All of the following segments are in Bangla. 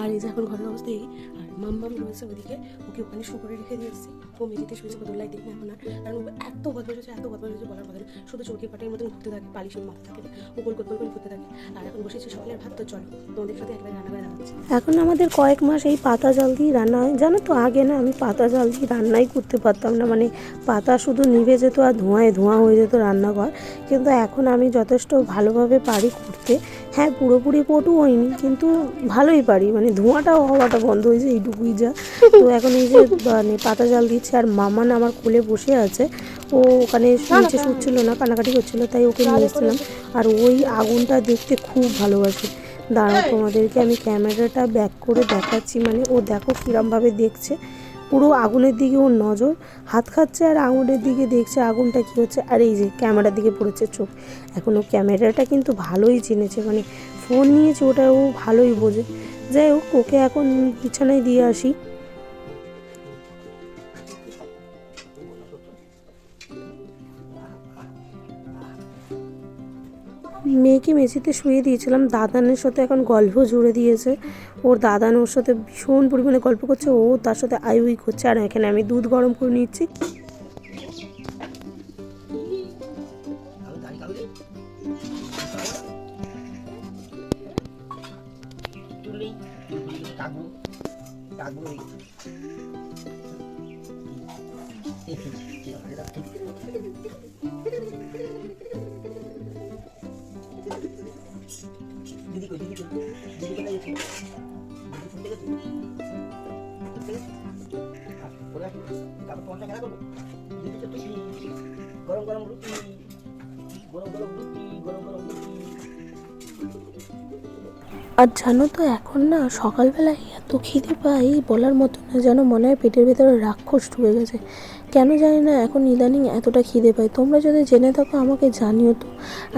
আর এই যে এখন ঘরের অবস্থা এই, আর মাম্মাম রয়েছে ওদিকে ওকে ওখানে শু করে রেখে দিয়ে এসেছি ও মেঝেতে শুয়েছে কত লাইট দেখি না। এখন আর কারণ ও এত বদমাস হচ্ছে এত বদমাস হচ্ছে বলার কথা। শুধু চোরকি পাটের মতন ঘুরতে থাকে পালিশের মাথা থাকে। ও গোল গোল ঘুরতে থাকে। আর এখন বসেছে সকালের ভাত তো চলো। তোমাদের সাথে একবার রান্না করে দেখাচ্ছি। এখন আমাদের কয়েক মাস এই পাতা জল দিয়ে রান্না হয়। জানো তো, আগে না আমি পাতা জল দিয়ে রান্নাই করতে পারতাম না। মানে পাতা শুধু নিভে যেত আর ধোঁয়ায় ধোঁয়া হয়ে যেত রান্নাঘর। কিন্তু এখন আমি যথেষ্ট ভালোভাবে পারি করতে। হ্যাঁ পুরোপুরি পটু হয়নি কিন্তু ভালোই পারি। মানে ধোঁয়াটাও হওয়াটা বন্ধ হয়েছে এইটুকুই যা। তো এখন এই যে মানে পাতা জাল দিচ্ছে আর মামান আমার কোলে বসে আছে। ও ওখানে নিচে শুচ্ছিল না কানাকাটি করছিল তাই ওকে নিয়ে এসেছিলাম। আর ওই আগুনটা দেখতে খুব ভালোবাসে। দাঁড়াও তোমাদেরকে আমি ক্যামেরাটা ব্যাক করে দেখাচ্ছি। মানে ও দেখো কিরমভাবে দেখছে। পুরো আগুনের দিকে ওর নজর, হাত খাচ্ছে আর আঙুলের দিকে দেখছে আগুনটা কী হচ্ছে। আর এই যে ক্যামেরার দিকে পড়েছে চোখ। এখন ও ক্যামেরাটা কিন্তু ভালোই চিনেছে মানে ফোন নিয়েছে, ওটা ও ভালোই বোঝে। যাই হোক, ওকে এখন বিছানায় দিয়ে আসি। মেয়েকে মেঝেতে শুয়ে দিয়েছিলাম। দাদানের সাথে এখন গল্প জুড়ে দিয়েছে। ওর দাদান ওর সাথে ভীষণ পরিমাণে গল্প করছে। ও তার সাথে আইউই করছে। আর এখানে আমি দুধ গরম করে নিচ্ছি। তুললেই কাকু আর জানো তো, এখন না সকালবেলায় এত খিদে পাই, বলার মতো না যেন মনে হয় পেটের ভেতরে রাক্ষস ঢুকে গেছে। কেন জানি না এখন ইদানিং এতটা খিদে পাই। তোমরা যদি জেনে থাকো আমাকে জানিও তো।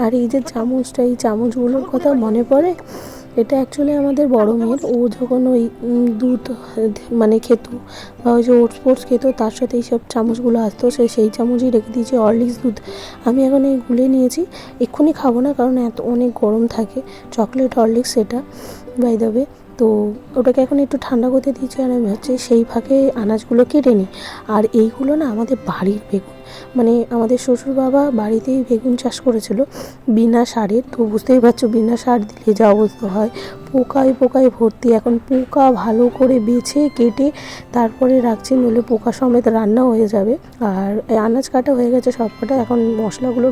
আর এই যে চামচটা, এই চামচগুলোর কথা মনে পড়ে? এটা অ্যাকচুয়ালি আমাদের বড় মেয়ের। ও যখন ওই দুধ মানে খেত, বা ওই যে ওটস ফোটস খেত, তার সাথে এইসব চামচগুলো আসতো, সে সেই চামচই রেখে দিয়েছে অরলিক্স দুধ। আমি এখন এই গুলে নিয়েছি, এক্ষুনি খাব না, কারণ এত অনেক গরম থাকে। চকলেট হরলিক্স সেটা বাই দেবে তো ওটাকে এখন একটু ঠান্ডা করতে দিয়েছি আর আমি হচ্ছে সেই ফাঁকে আনাজগুলো কেটে নিই। আর এইগুলো না আমাদের বাড়ির বেগুন মানে আমাদের শ্বশুর বাবা বাড়িতেই বেগুন চাষ করেছিল বিনা সারের তো বুঝতেই পারছ, বিনা সার দিলে যা অবস্থা হয়। পোকায় পোকায় ভর্তি, এখন পোকা ভালো করে বেছে কেটে তারপরে রাখছি, নইলে পোকা সমেত রান্না হয়ে যাবে। আর আনাজ কাটা হয়ে গেছে সব কটা এখন মশলাগুলো।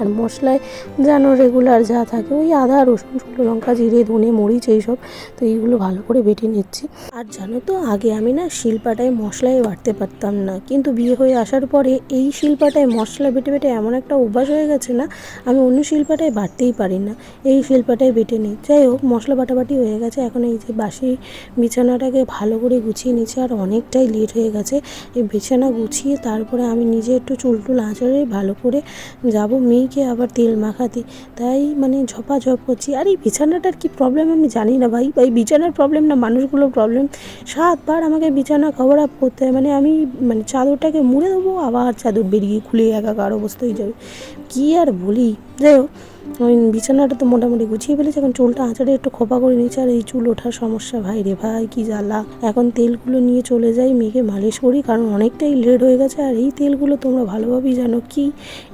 আর মশলায় যেন রেগুলার যা থাকে, ওই আদা, রসুন, শুকনো লঙ্কা, জিরে, ধনে, মরিচ এইসব, তো এইগুলো ভালো করে বেটে নিচ্ছি। আর জানো তো, আগে আমি না শিলপাটায় মশলাই বাটতে পারতাম না, কিন্তু বিয়ে হয়ে আসার পরে এই শিলপাটায় মশলা বেটে বেটে এমন একটা অভ্যাস হয়ে গেছে না, আমি অন্য শিলপাটায় বাটতেই পারি না। এই শিলপাটায় বেটে নিই। যাই হোক, মশলা বাটাবাটি হয়ে গেছে, এখন এই যে বাসি বিছানাটাকে ভালো করে গুছিয়ে নিচ্ছে আর অনেকটাই লেট হয়ে গেছে। এই বিছানা গুছিয়ে তারপরে আমি নিজে একটু চুল টুল আঁচড়ে ভালো করে যাব। মেয়েকে আবার তেল মাখাতে তাই মানে ঝপাঝপ করছি। আর, এই বিছানাটার কি প্রবলেম আমি জানি না ভাই। ভাই বিছানার প্রবলেম না, মানুষগুলোর প্রবলেম সাতবার আমাকে বিছানা কভার আপ করতে হয়। মানে আমি মানে চাদরটাকে মুড়ে দেবো, আবার চাদর বেরিয়ে খুলে একাকার অবস্থা হয়ে যাবে। কী আর বলি? যাই হোক ওই বিছানাটা তো মোটামুটি গুছিয়ে ফেলেছে, এখন চুলটা আঁচড়ে একটু খোপা করে নিচ্ছে আর এই চুল ওঠার সমস্যা, ভাই রে ভাই, কি জ্বালা। এখন তেলগুলো নিয়ে চলে যাই, মেয়েকে মালিশ করি, কারণ অনেকটাই লেট হয়ে গেছে, আর এই তেলগুলো তোমরা ভালোভাবেই জানো কি?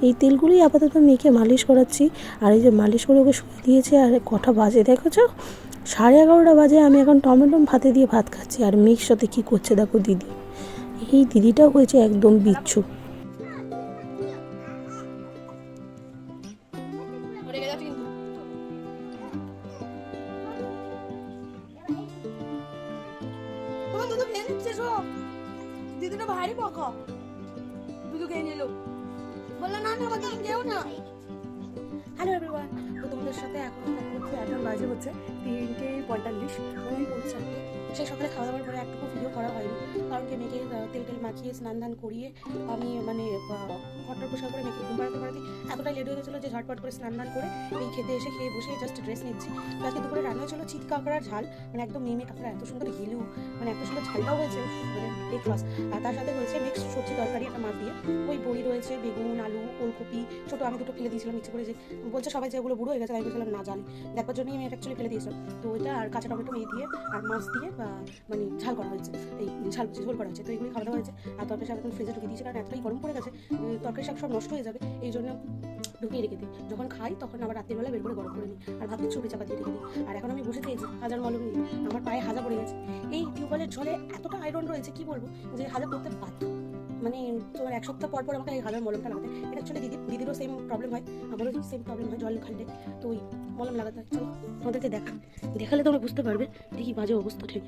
এই তেলগুলোই আপাতত মেয়েকে মালিশ করাচ্ছি, আর এই যে মালিশ করে ওকে শুয়ে দিয়েছে, আর কটা বাজে দেখেছ? সাড়ে এগারোটা বাজে, আমি এখন টমেটো ভাতে দিয়ে ভাত খাচ্ছি, আর মেয়ের সাথে কী করছে দেখো দিদি। এই দিদিটাও হয়েছে একদম বিচ্ছু। রেগে যাচ্ছে কিন্তু তোমার দুধ খেয়ে নিচ্ছে সব দিদিটা ভারী পকা দুধ খেয়ে নিল বলল না না আমাকে কেউ না হ্যালো এভরিওয়ান তো তোমাদের সাথে এখন এখন বাজে হচ্ছে তিনটে পঁয়তাল্লিশ। আমি পৌঁছে চারটে সেই সকালে খাওয়া দাওয়ার পরে একটুকু ভিডিও করা হয়নি। কারণ কি মেয়েকে তেল টেল মাখিয়ে স্নান ধান করিয়ে আমি মানে ঘরটার পোশাক করে মেয়েকে ঘুম পাড়াতে পাড়াতে এতটাই লেট হয়ে গেছিল যে ঝটপট করে স্নান ধান করে এই খেতে এসে খেয়ে বসে জাস্ট ড্রেস নিচ্ছি। আজকে দুপুরে রান্না ছিল চিৎ কাঁকড়ার ঝাল। মানে একদম মেমে কাঁকড়া এত সুন্দর গিলু মানে এত সুন্দর ঝালটাও হয়েছে মানে ক্লাস আর তার সাথে হয়েছে মিক্সড সবজি তরকারি একটা মাছ দিয়ে। ওই বড়ি রয়েছে, বেগুন, আলু, ওলকপি। ছোটো আমি দুটো ফেলে দিয়েছিলাম, ইচ্ছে করে যে বলছে সবাই যে ওগুলো বুড়ো হয়ে গেছে আমি বলছিলাম না, জানি। দেখার জন্যই আমি অ্যাকচুয়ালি ফেলে দিয়েছিলাম। তো ওইটা আর কাঁচা টমেটো মেয়ে দিয়ে আর মাছ দিয়ে মানে ঝাল করা হয়েছে, এই ঝাল ঝোল করা হয়েছে, তো এগুলি খাওয়া দাওয়া হয়েছে। আর তরকারি শাক এখন ফ্রিজে ঢুকে দিয়েছে, কারণ এতটাই গরম পড়ে গেছে তরকারি শাক সব নষ্ট হয়ে যাবে, এই জন্য ঢুকিয়ে রেখে দিই। যখন খাই, তখন আবার রাত্রিবেলা বের করে গরম করে নিই, আর ভাতের ছবি চাপা দিয়ে রেখে দিই। আর এখন আমি বসে দিয়েছি হাজার মলম নিয়ে। আমার পায়ে হাজা পড়ে গেছে। এই টিউবওয়েলের জলে এতটা আয়রন রয়েছে, কি বলব? যে হাজা করতে বাধ্য। মানে তোমার এক সপ্তাহ পর পর আমাকে এই হাজার মলমটা লাগাতে এটা অ্যাকচুয়ালি দিদি দিদিরও সেম প্রবলেম হয় আমারও সেম প্রবলেম হয় জল খাইলে। তো ওই মলম লাগাতে হয় চলো তোমাদেরকে দেখা দেখালে তোমরা বুঝতে পারবে যে কি বাজে অবস্থা ঠিক।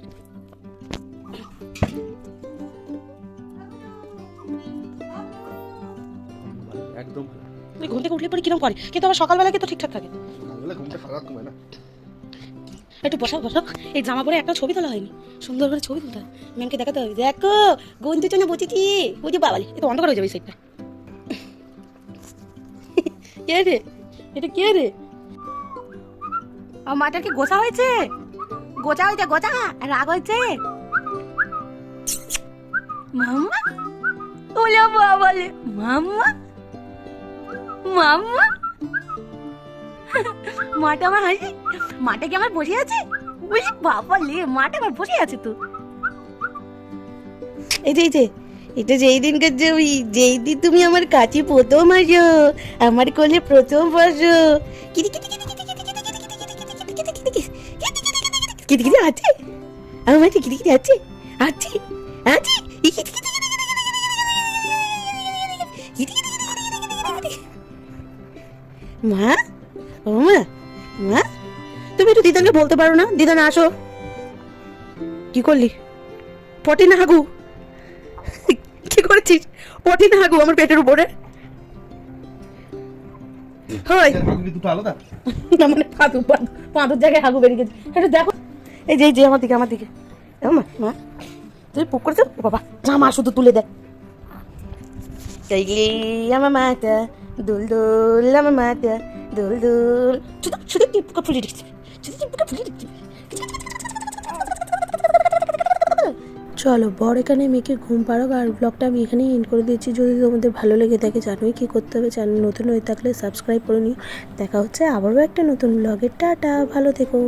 একদম। ঘুম থেকে উঠলে পরে কিরম করে? কিন্তু আবার সকালবেলা কিন্তু ঠিকঠাক থাকে। সকালবেলা ঘুমটা খারাপ না। একটু বসাও বসাও এই জামা পরে একটা ছবি তোলা হয়নি। সুন্দর করে ছবি তুলতে ম্যামকে দেখাতে হবে। দেখো গন্ধের জন্য বসেছি ওই যে বাবালি এটা অন্ধকার হয়ে যাবে সেটটা কে রে? এটা কে রে? আমার মাটার কি গোছা হয়েছে? গোছা হয়েছে, গোছা। রাগ হয়েছে? মাম্মা? ওলে বাবালে, মাম্মা? মাম্মা? মাটা আমার হাসি মাঠে কি আমার বসে আছে বলি বাবা লে মাঠে আমার বসে আছে তো এই যে এই যে এটা যেই দিনকার যে ওই যেই দিন তুমি আমার কাছে প্রথম আসো আমার কোলে প্রথম বসো কিটি কিটি আছে আমার কিটি কিটি আছে আছে আছে কিটি কিটি মা মা মা তুমি একটু দিদাকে বলতে পারো না? দিদা না আসো। কি করলি? পটি না হাগু। কি করেছিস? পটি না হাগু আমার পেটের উপরে। হয়। মানে পাঁদু পাঁদুর জায়গায় হাগু বেরিয়ে গেছে। দেখো। এই যে এই যে, আমার দিকে আমার দিকে। মা মা। তুই পুক করেছ? ও বাবা জামা শুধু তুলে দেখ চাইলে আমার মাতা দুল দুল, আমার মাতা চলো, বর এখানে মেয়েকে ঘুম পাড়ক আর ব্লগটা আমি এখানেই এন্ড করে দিচ্ছি। যদি তোমাদের ভালো লেগে থাকে, জানোই কী করতে হবে। চ্যানেল নতুন হয়ে থাকলে সাবস্ক্রাইব করে নিও। দেখা হচ্ছে আবারও একটা নতুন ব্লগের টাটা, ভালো থেকো।